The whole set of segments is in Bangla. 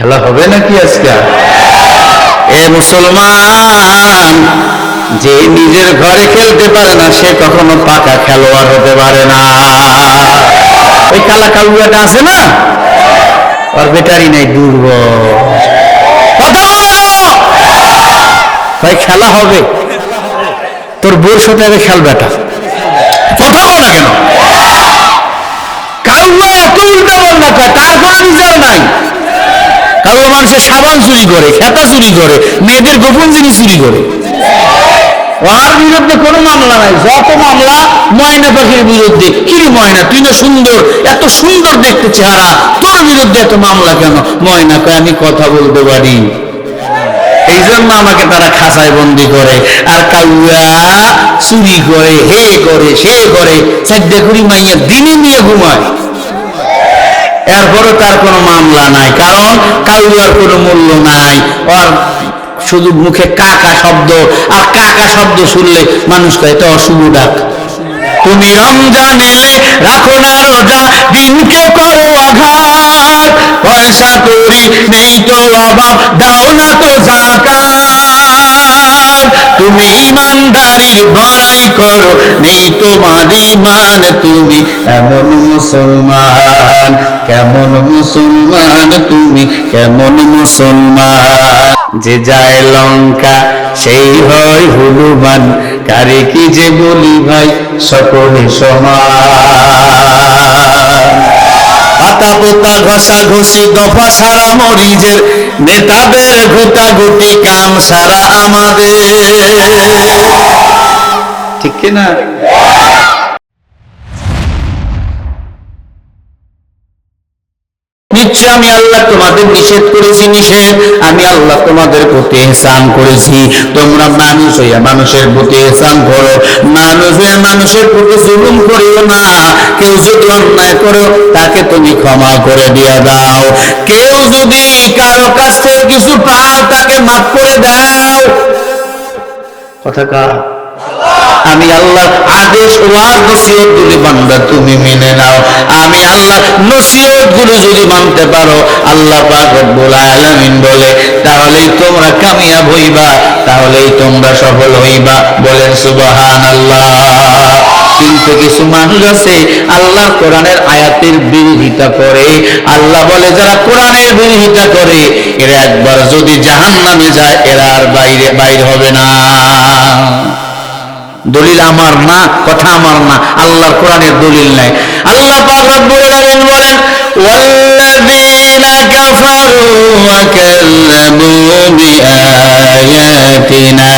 খেলা হবে নাকি আজকে? এ মুসলমান, যে নিজের ঘরে খেলতে পারে না, সে কখনো পাকা খেলোয়াড় হতে পারে না। ওই কালা কালুয়াটা আছে না? ওর বেটারি নাই, দুর্বল। ভাই, খেলা হবে। তোর বোর সাথে আগে খেল বেটা কথা বলো না কেন কাউয়া এত উল্টা বলনা কয় তার কোনো বিচার নাই কারও মানুষের সাবান চুরি করে, খেতা চুরি করে, মেয়েদের গোপন জিনিস চুরি করে। বিরুদ্ধে মামলা নাই, যত মামলা ময়না পাখির বিরুদ্ধে। কিরে ময়না, তুই না সুন্দর, এত সুন্দর দেখতে চেহারা। তোর বিরুদ্ধে এত মামলা কেন? আমি কথা বলতে পারি। এই জন্য আমাকে তারা খাঁচায় বন্দি করে। আর কাউয়া চুরি করে, হে করে, সে করে। চারটে কুড়ি মাইয়া দিনে নিয়ে ঘুমায়। এরপরও তার কোনো মামলা নাই, কারণ কাউয়ার কোনো মূল্য নাই। আর শুধু মুখে কাকা শব্দ, আর কাকা শব্দ শুনলে মানুষ কয়, এটা অশুভ ডাক। তুমি রমজান রাখো না রোজা, দিনকে করো আঘাত। পয়সা করি নেই তো অভাব, দাও না তো জাকাত। তুমি ইমানদারির বড়াই করো। নেই তোমার ইমান তুমি এমন মুসলমান? কেমন মুসলমান? তুমি কেমন মুসলমান? যে যায় লঙ্কা, সেই হয় হনুমান। কারে কি যে বলি ভাই, সকলে সমান। পাতা পোতা ঘষা ঘষি দফা সারা মরিজের নেতাদের গোটা গুটি কাম সারা আমাদের। ঠিক কিনা? নিশ্চয় আমি আল্লাহ তোমাদের নিষেধ করেছি নিষেধ আমি আল্লাহ তোমাদের প্রতি এহসান করেছি। তোমরা মানুষ হইয়া মানুষের প্রতি এহসান করো। মানুষ হইয়া মানুষের প্রতি জুলুম করিও না। কেউ যদি অন্যায় করো, তাকে তুমি ক্ষমা করে দিয়ে দাও। কেউ যদি কারও কাছ থেকে কিছু পাও, তাকে মাফ করে দাও। কথা কা আমি আল্লাহ আদেশ ওয়ার নসিহত গুলি বান্দা তুমি মেনে নাও। আমি আল্লাহ নসিহতগুলো যদি মানতে পারো, আল্লাহ পাক রব্বুল আলামিন বলে, তাহলেই তোমরা কামিয়াব হইবা, তাহলেই তোমরা সফল হইবা। বলেন, সুবহানাল্লাহ। কিন্তু কিছু মানুষ আছে, আল্লাহ কোরআনের আয়াতের বিরোধিতা করে। আল্লাহ বলে, যারা কোরআনের বিরোধিতা করে, এরা একবার যদি জাহান্নামে যায়, এরা আর বাইরে বাইরে হবে না। দলিল আমার না, কথা আমার না, আল্লাহর কোরআনের দলিল নাই। আল্লাহ পাক রব্বুল আলামিন বলেন, ওয়াল্লাযীনা কাফারু ওয়া কাযযাবু বিআয়াতিনা,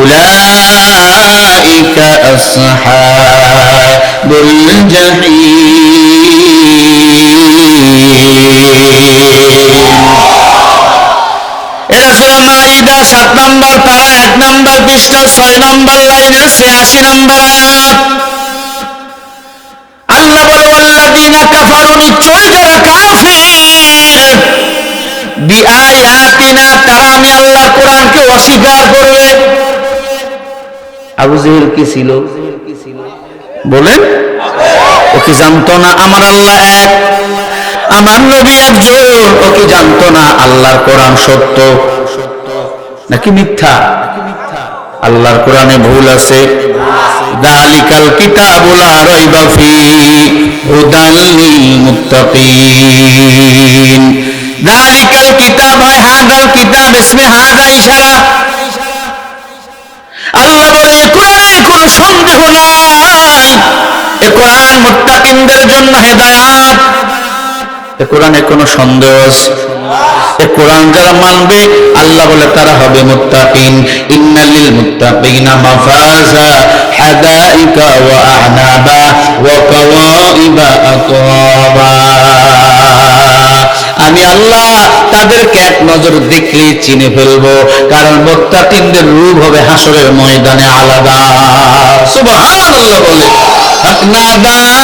উলাইকা আসহাবুল জাহিম. ছিল মাইদা সাত নম্বর পারা এক নম্বর পৃষ্ঠা ছয় নম্বর লাইনের ছিয়াশি নম্বর আয়াত। আল্লাহ বলে, ওয়াল্লাযীনা কাফারু নিশ্চয় যারা কাফির। বিআয়াতিনা তারা আমি আল্লাহর কোরআনকে অস্বীকার করবে আবু জেহেল কি ছিল? বলেন, ও কি জানতো না আমার আল্লাহ এক? আমার নবী একজন। ও কি জানতো না আল্লাহর কোরআন সত্য। নাকি মিথ্যা? আল্লাহর কোরআনে ভুল আছে। দালিকাল মুত্তাকিন দালিকাল কিতাব হয় হাদাল কিতাব, ইসমে হাদা ইশারা। আল্লাহ বলে কোরআনে কোনো সন্দেহ নাই। এ কোরআন মুত্তাকিনদের জন্য হেদায়াত। এ কোরআনে কোনো সন্দেহ এ কোরআন যারা মানবে, আল্লাহ বলে তারা হবে মুত্তাকিন। ইন্নালিল মুত্তাকিনা মাফাজা হাদাইকা ওয়া আহনাবা ওয়া কাওয়াইবা আতরাবা আমি আল্লাহ তাদেরকে এক নজর দেখলেই চিনে ফেলব, কারণ মুত্তাকিনদের রূপ হবে হাসরের ময়দানে আলাদা। সুবহানাল্লাহ বলে নাদারা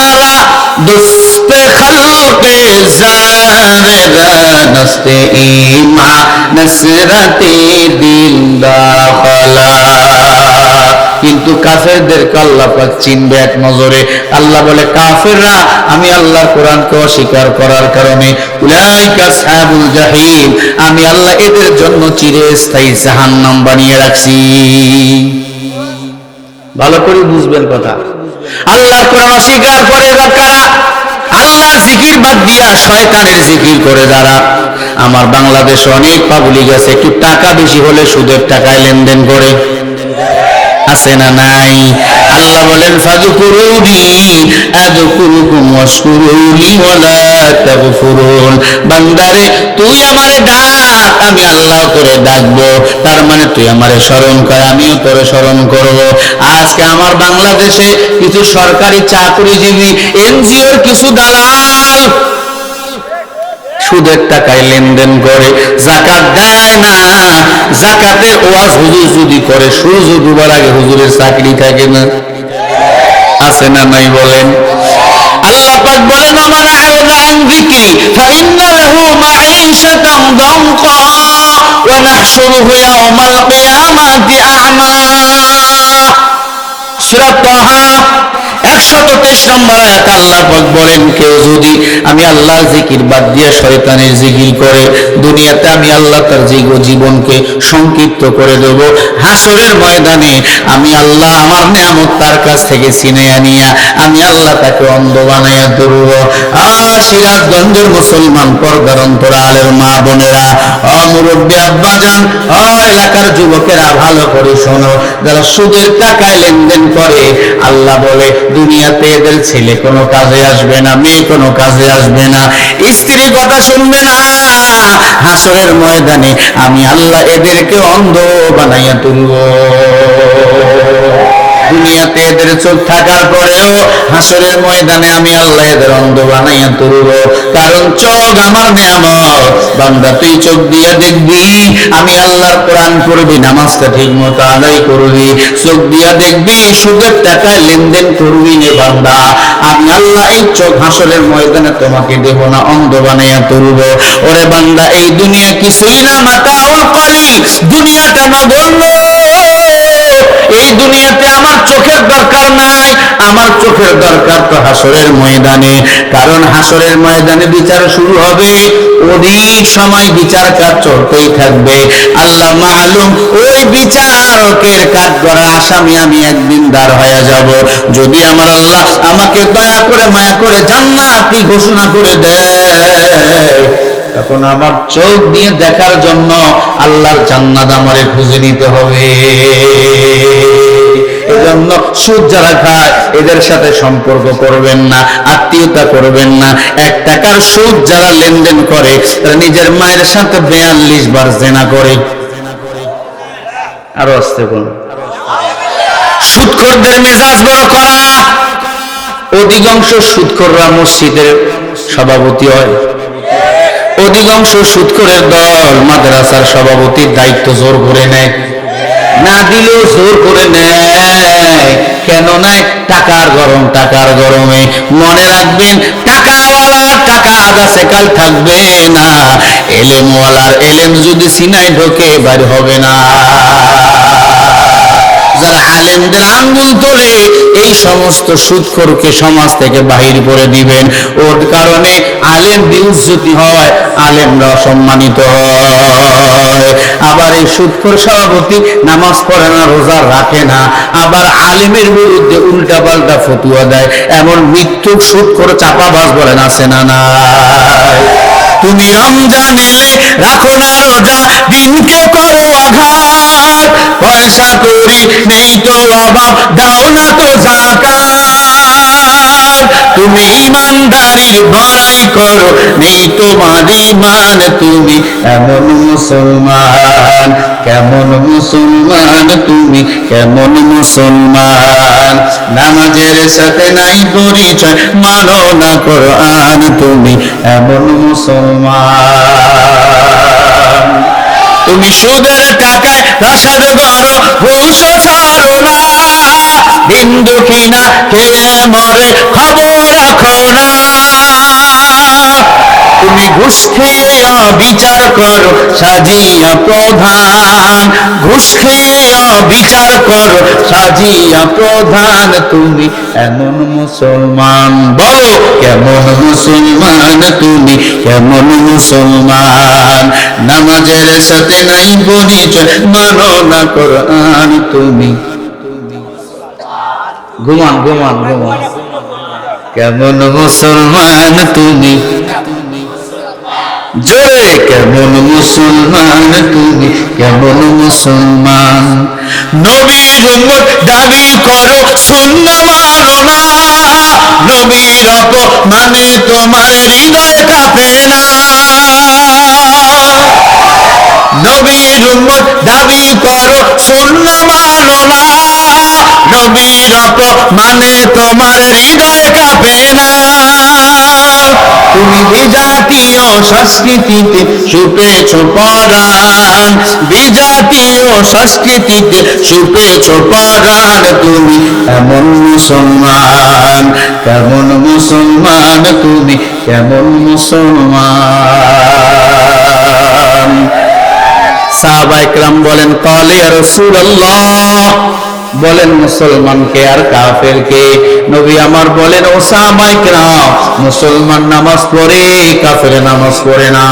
দুস্ত খলকে জারেরা ইমা নসরতে দিল দাখলা কিন্তু কাফেরদেরকে আল্লাহ পাক চিনবে এক নজরে। আল্লাহ বলে, কাফেররা, আমি আল্লাহর কোরআনকে অস্বীকার করার কারণে উলাইকা আসহাবুল জাহিম আমি আল্লাহ এদের জন্য চিরস্থায়ী জাহান্নাম বানিয়ে রাখছি। ভালো করে বুঝবেন কথা। আল্লাহর কোরআন অস্বীকার করে কারা আল্লাহর জিকির বাদ দিয়া শয়তানের জিকির করে যারা আমার বাংলাদেশে অনেক পাবলিক আছে, একটু টাকা বেশি হলে সুদের টাকায় লেনদেন করে। আছে না নাই? আল্লাহ বলেন ফাযকুরুনি আযকুরুকুম ওয়াশকুরুলি ওয়ালা তাগফুরুন। বান্দারে, তুই আমারে ডাক, আমি আল্লাহ করে ডাকবো। তার মানে তুই আমারে স্মরণ কর, আমিও তোরে স্মরণ করব। আজকে আমার বাংলাদেশে কিছু সরকারি চাকরিজীবী, এনজিওর কিছু দালাল সুদের টাকায় লেনদেন করে জাকাত দেয় না। জাকাতের ওয়াজ হুজুর যদি করে সূর্য ডুবার আগে হুজুরের চাকরি থাকে না। আছে না নাই বলেন? আল্লাহ পাক বলেন, আমার আলাদা আন যিকরি ফাইন্না লাহু মাঈশাতান দানকা ওয়া নাহশুরুহু ইয়াওমাল কিয়ামাতি আ'মা সূরা তাহা তেইশ নম্বর আয়াত আল্লাহ পাক বলেন, কেউ যদি আমি আল্লাহর জিকির বাদ দিয়ে শয়তানের জিকির করে, দুনিয়াতে আমি আল্লাহ তার জীব জীবনকে সংক্ষিপ্ত করে দেব। হাসরের ময়দানে আমি আল্লাহ আমার নিয়ামত তার কাছ থেকে আমি আল্লাহ তাকে অন্ধ বানাইয়া সিরাজগঞ্জের মুসলমান পর্দার মা বোনেরা অমুরব্বী আব্বাজান অ এলাকার যুবকেরা, ভালো করে শোনো। যারা সুদের টাকায় লেনদেন করে, আল্লাহ বলে দুনিয়াতে এদের ছেলে কোনো কাজে আসবে না, মেয়ে কোনো কাজে আসবে না। স্ত্রী কথা শুনবে না। হাসরের ময়দানে আমি আল্লাহ এদেরকে অন্ধ বানাইয়া তুলব। চোখ থাকার পরেও হাসরের ময়দানে আমি আল্লাহ এদের অন্ধ বানাইয়া তুলব। কারণ চোখ আমার নিয়ামত। বান্দা, তুই চোখ দিয়ে দেখবি, আমি আল্লাহর কোরআন করবি নামাজটা ঠিক মতো আদায় করবি। চোখ দিয়া দেখবি, সুদের টাকায় লেনদেন করবি নে বান্দা। আমি আল্লাহ এই চোখ হাসরের ময়দানে তোমাকে দেব না অন্ধ বানাইয়া তুলব। ওরে বান্দা, এই দুনিয়া কিছুই না মাতাউল করি দুনিয়াটা নগণ্য এই দুনিয়াতে আমার চোখের দরকার নাই। আমার চোখের দরকার তো হাসরের ময়দানে। কারণ হাসরের ময়দানে বিচার শুরু হবে। অধিক সময় বিচার কাজ চলতেই থাকবে। আল্লাহ মালুম ওই বিচারকের কাজ করা আসামি আমি একদিন দাঁড় হয়ে যাব। যদি আমার আল্লাহ আমাকে দয়া করে মায়া করে জান্নাতি ঘোষণা করে দেয় তখন আমার চোখ দিয়ে দেখার জন্য আল্লাহর জান্নাত আমারে খুঁজে নিতে হবে। এজন্য সুদ যারা খায়, এদের সাথে সম্পর্ক করবেন না, আত্মীয়তা করবেন না। এক টাকার সুদ যারা লেনদেন করে, তারা নিজের মায়ের সাথে বেয়াল্লিশ বার জেনা করে। আরও আসতে বলুন। সুদখোরদের মেজাজ বড় করা অধিকাংশ সুদখোররা মসজিদের সভাপতি হয়। অধিকাংশ সুদখোরের দল মাদ্রাসার সভাপতির দায়িত্ব জোর করে নেয়। না দিলেও জোর করে নেয়। কেন নাই টাকার গরম, টাকার গরমে মনে রাখবেন টাকাওয়ালার টাকা আজ আছে কাল থাকবে না। এলেমওয়ালার এলেম যদি সিনাই ঢোকে বার হবে না। আলেমদের আঙ্গুল তোলে এই সমস্ত সুদখোরকে সমাজ থেকে বাহির করে দিবেন। ওর কারণে আলেম বিউজ্জতি হয়, আলেমরা সম্মানিত হয়। আবার এই সভাপতি নামাজ পড়ে না, রোজা রাখে না। আবার আলেমের বিরুদ্ধে উল্টা পাল্টা ফতুয়া দেয়। এমন মৃত্যু সুদখোর চাপাবাজ বলেন, আছে না না তুমি রমজান রাখো না রোজা, দিনকে করো আঘাত। পয়সা করি নেই তো অভাব, দাও না তো তুমি ইমানদারির বড়াই করো, নেই তোমার ইমান, তুমি এমন মুসলমান? কেমন মুসলমান তুমি? কেমন মুসলমান? নামাজের সাথে নাই পরিচয়, মানো না তুমি এমন মুসলমান? তুমি সুদের টাকায় প্রাসাদ গড় ঘুষ ছাড়ো না। দিন দুঃখী না খেয়ে মরে খবর তুমি ঘুষ খেয়ে বিচার করো, সাজিয়া প্রধান। ঘুষ খেয়ে বিচার করো, সাজিয়া প্রধান। তুমি এমন মুসলমান, বলো কেমন মুসলমান? তুমি কেমন মুসলমান? নামাজের সাথে নাই পরিচয়, মানো না কোরআন। তুমি ঘুমান ঘুমান ঘুমান। কেমন মুসলমান তুমি? জোরে, কেমন মুসলমান তুমি? কেমন মুসলমান? নবীর উম্মত দাবি করো শূন্য মানো না নবীর মানে তোমার হৃদয় কাঁপে না। নবীর উম্মত দাবি করো শূন্য মানো না নবীর মানে তোমার হৃদয় কাঁপে না। তুমি বিজাতীয় সংস্কৃতিতে সুপেছ পরাণ বিজাতীয় সংস্কৃতিতে সুপেছ পরাণ তুমি এমন মুসলমান, কেমন মুসলমান? তুমি কেমন মুসলমান? সাহাবাইকরাম বলেন, কলে রসুল্লাহ বলেন মুসলমানকে আর কাফেরকে। নবী আমার বলেন মুসলমান নামাজ পড়ে, কাফের নামাজ পড়ে না।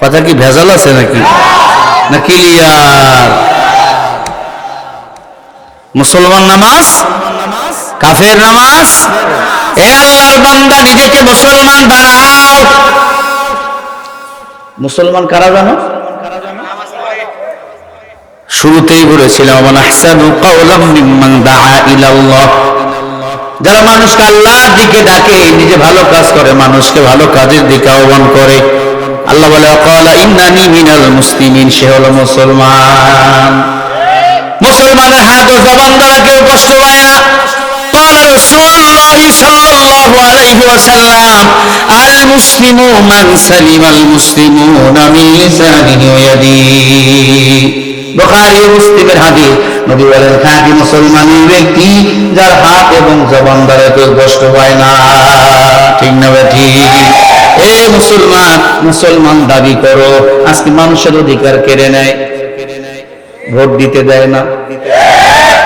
কথা কি ভেজাল আছে নাকি? না ক্লিয়ার মুসলমান নামাজ, কাফের নামাজ? এ আল্লাহর বান্দা, নিজেকে মুসলমান বানাও। মুসলমান কারা জানো? শুরুতেই বলেছিলাম যারা মানুষকে আল্লাহর দিকে ডাকে, নিজে ভালো কাজ করে, মানুষকে ভালো কাজের দিকে আহ্বান করে। আল্লাহ বলে মিনাল মুসলিমিন, সে হল মুসলমান। মুসলমানের হাত ও জবান দ্বারা কেউ কষ্ট পায় না। মুসলিম মুসলিমু মান সালিম আল বোখারি মুসলিমের হাদিস। নবী বলেন হ্যাঁ খাঁটি মুসলমান ব্যক্তি যার হাত এবং জবান দ্বারা কেউ কষ্ট হয় না। ঠিক না এ মুসলমান মুসলমান দাবি করো, আজকে মানুষের অধিকার কেড়ে নেয়। ভোট দিতে দেয় না।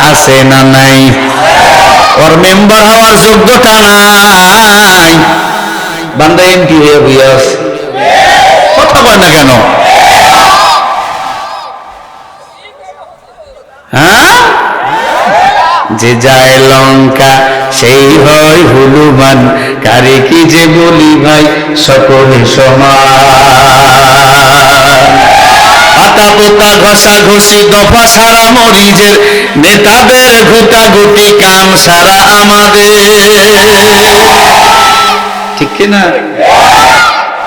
আছে না নাই? ওর মেম্বার হওয়ার যোগ্যতা নাই। বান্দা এমপি হয়ে বুঝে কথা বলে না কেন? যে যায় লঙ্কা, সেই হয় হনুমান। কারে কি যে বলি ভাই, সকলে সমান। পাতা পোতা ঘষা ঘষি, দফা সারা মরিজের নেতাদের ঘুটা গুটি কাম সারা আমাদের। ঠিক না?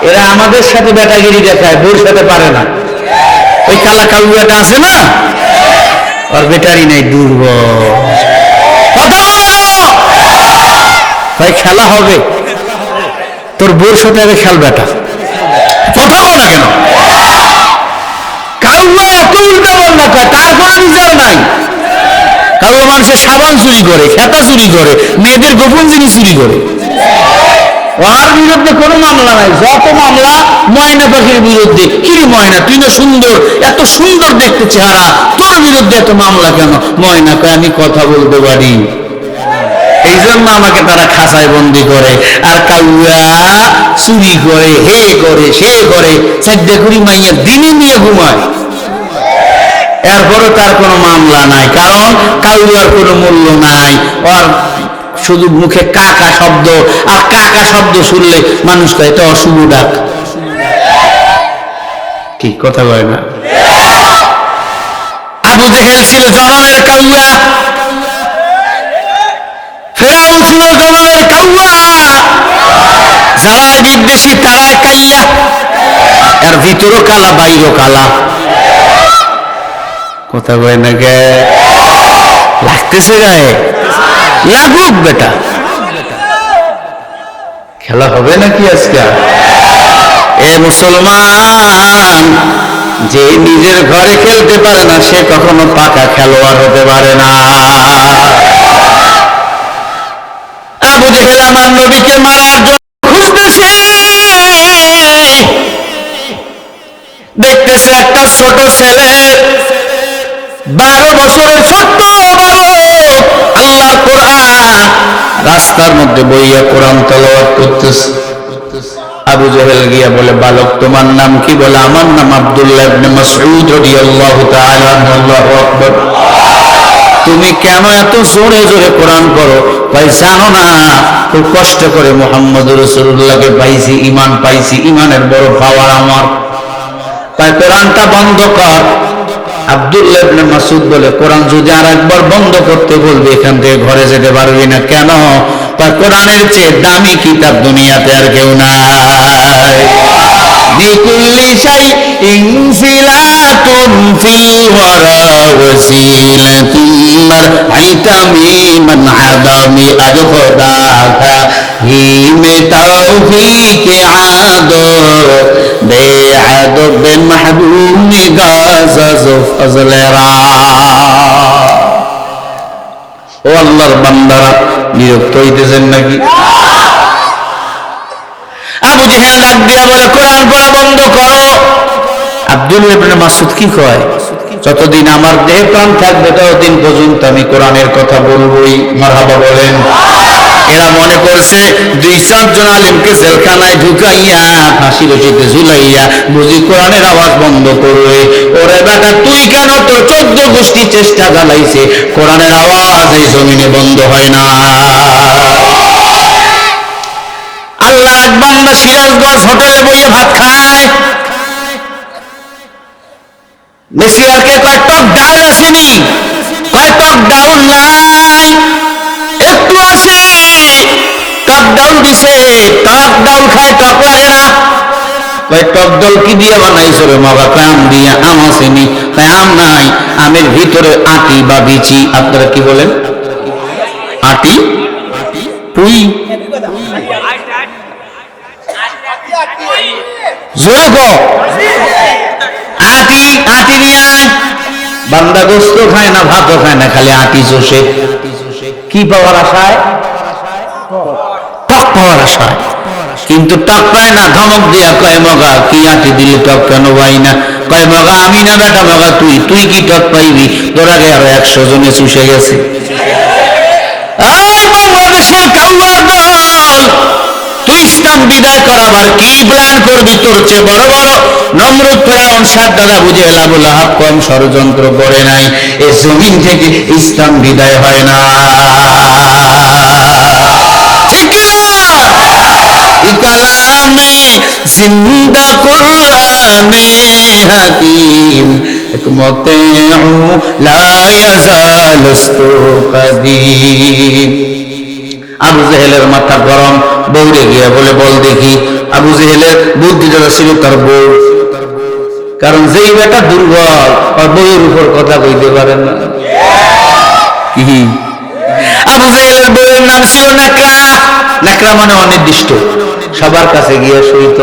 এরা আমাদের সাথে বেটাগিরি দেখায়, বোর সাথে পারে না। ওই কালা কালুয়াটা আছে না? ওর বেটারি নেই, দুর্বল কথা বলো ভাই খেলা হবে। তোর বোর সাথে আগে খেল বেটা। কথা বল না কেন? কাউয়া এত উল্টা বল্লা কয় তার কোনো বিচার নাই। কাউয়া মানুষের সাবান চুরি করে, খেতা চুরি করে, মেয়েদের গোপন জিনিস চুরি করে। ওর বিরুদ্ধে কোনো মামলা নাই। যত মামলা ময়না পাখির বিরুদ্ধে, কিরে ময়না, তুই না সুন্দর, এত সুন্দর দেখতে চেহারা। তোর বিরুদ্ধে এত মামলা কেন? ময়না কয়, আমি কথা বলতে পারি। এই জন্য আমাকে তারা খাঁচায় বন্দি করে আর কাউয়া চুরি করে হে করে সে করে চারটে কুড়ি মাইয়া দিনে নিয়ে ঘুমায়। এরপরে তার কোনো মামলা নাই কারণ কাউয়ার কোনো মূল্য নাই। আর শুধু মুখে কাকা শব্দ আর কাকা শব্দ শুনলে মানুষ কয় এটা অশুভ ডাক। ঠিক কথা কয় না? আবু জেহেল ছিল জনমের কাউয়া। ফেরাউন ছিল জনমের কাউয়া। যারা বিদ্বেষী তারা কাইয়া। এর ভিতরও কালা, বাইরও কালা। কথা কয় না গে লাগতেছে গায়ে। লাগুক বেটা। খেলা হবে নাকি আজকে? এ মুসলমান যে নিজের ঘরে খেলতে পারে না, সে কখনো পাকা খেলোয়াড় হতে পারে না। আমার নবীকে মারার জন্য খুঁজতেছে। দেখতেছে একটা ছোট ছেলে। বারো বছরের ছোট্ট আল্লাহর কোরআন। রাস্তার মধ্যে বইয়া কোরআন তলবাদ করতেছে। আবু জহেল গিয়া বলে, বালক, তোমার নাম কি? বলে, আমার নাম আব্দুল্লাহ ইবনে মাসউদ আল্লাহ তাআলা আল্লাহু আকবার। তুমি কেন এত জোরে জোরে কোরআন পড়ো? ভাই জানো না? খুব কষ্ট করে মোহাম্মদ রসুল্লাহকে পাইছি ইমান পাইছি ইমানের বড় পাওয়ার আমার। তাই কোরআনটা বন্ধ কর। আব্দুল্লাহ ইবনে মাসুদ বলে, কোরআন যদি আর একবার বন্ধ করতে বলবি, এখান থেকে ঘরে যেতে পারবি না। কেন? তাই কোরআনের চেয়ে দামি কিতাব দুনিয়াতে আর কেউ নাই। بكل شيء صلة في الورى وسيلة مرعيت من عدم أجهداك هيم توفيق عدو بعدو محبوب قصص فضل را ও আল্লাহর বান্দারা বিরক্ত হইতেছেন নাকি জেহেল ডাক দিয়া বলে, কোরআন পড়া বন্ধ করো। আব্দুল ইবনে মাসুদ কি কয়? যতদিন আমার দেহ প্রাণ থাকবে, ততদিন পর্যন্ত আমি কোরআনের কথা বলবোই। মারহাবা বলেন। এরা মনে করছে, দুই চারজন আলিমকে জেলখানায় ঢুকাইয়া, ফাঁসি রশিতে ঝুলাইয়া বুঝি কোরআনের আওয়াজ বন্ধ করবে। ওরে বেটা, তুই কেন তোর চোদ্দ গোষ্ঠী চেষ্টা চালাইছে কোরআনের আওয়াজ এই জমিনে বন্ধ হয় না। বান্দা সিরাজগঞ্জ হোটেলে বইয়ে ভাত খায়। মেসিয়ারকে কয় ডাউন আসেনি, কয় টক ডাউন নাই, একটু আছে টক ডাউন দিছে, টক ডাউন খায় টক লাগে না কি দিয়ে বানাইছো রে কয় আম দিয়ে, আম আসেনি, কয় আম নাই, আমের ভিতরে আটি বা বিচি, আপনারা কি বলেন? আটি? পুই? আটি আটি বান্দা গোস্ত খায় না, ভাতও খায় না, খালি আটি কি পাওয়ার আশায়? টক পাওয়ার আশায়। কিন্তু টক পায় না, ধমক দিয়া কয়, মগা, কি আটি দিলে টক কেন পাই না? কয়, মগা, আমি না বেটা, মগা, তুই তুই কি টক পাইবি? তোর আগে আরও একশো জনে চুষে গেছে। ইসলাম বিদায় করাবার কি প্ল্যান করবি তোর চেয়ে বড় বড়? নমরুদ ফেরাউন সাত দাদা, বুঝে লাবুল আহাব কম ষড়যন্ত্র করে নাই। এ জমিন থেকে ইসলাম বিদায় হয় না। ঠিক কালামে জিন্দা কুরআনে হাকিম হিকমতে লা ইয়াজালুস্তু কাদিম। আবু জেহেলের মাথা গরম বৌরে গিয়া বলে, বল দেখি। আবু জেহেলের বুদ্ধি যেটা ছিল, তার বউ। কারণ যেই বেটা দুর্বল আর বউয়ের উপর কথা কইতে পারে না। কি? আবু জেহেলের বউয়ের নাম ছিল নাকরা নাকরা মানে অনির্দিষ্ট। সবার কাছে গিয়ে সইত।